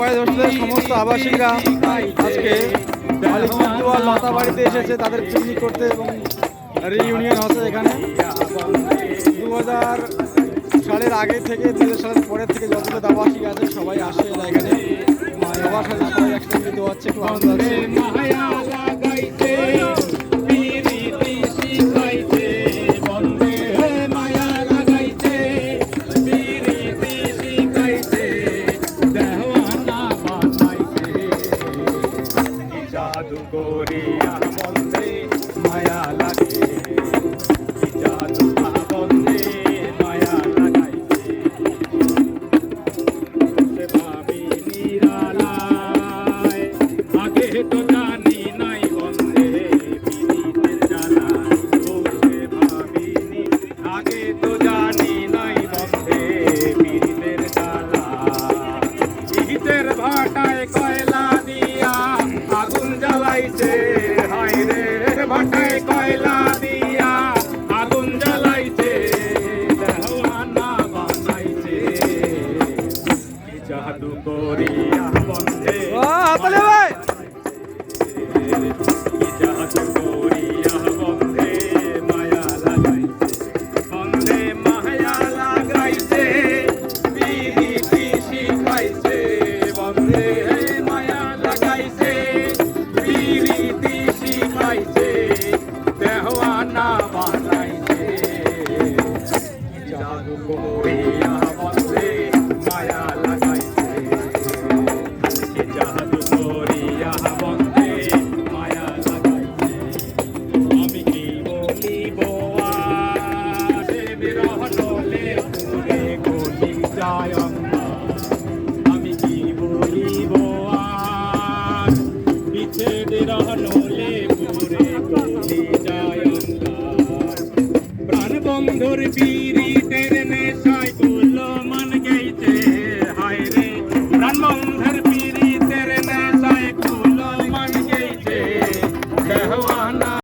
বাড়ি হোস্টেলের সমস্ত আবাসিকরা আজকে আলিপুরদুয়ার লতা বাড়িতে এসেছে, তাদের পিকনিক করতে এবং রিইউনিয়ন হচ্ছে এখানে। দু হাজার সালের আগে থেকে দু হাজার সালের পরের থেকে যতগুলো আবাসিক আছে, সবাই আসে এখানে। সবার সাথে সবাই একসঙ্গে দেওয়াচ্ছে খুব আনন্দ করিয়া বন্দে, মায়া লাগে। তো জানি নাই বন্ধে পিরিতের জ্বালা ও সে ভাবি নি, আগে তো জানি নাই বন্ধে পিরিতের জ্বালা ইহিতের ভাটায় কয়লা দিয়া জ্বালাইছে হায় রে ভাটায় কয়লা দিয়া আগুন জ্বালাইছে দেওয়ানা বানাইছে। জাদু করিয়া বন্ধে ভাই। জাদু করিয়া বন্ধে মায়া লাগাইছে দেওয়ানা বানাইছে জাদু করিয়া বন্ধে মায়া লাগাইছে জাদু করিয়া বন্ধে মায়া লাগাইছে আমি কি বলিব বিরহ নলে পুরে গলি যায় আমি কি বলিব, আর পিছে বিরহ বন্ধুর পীড়িতের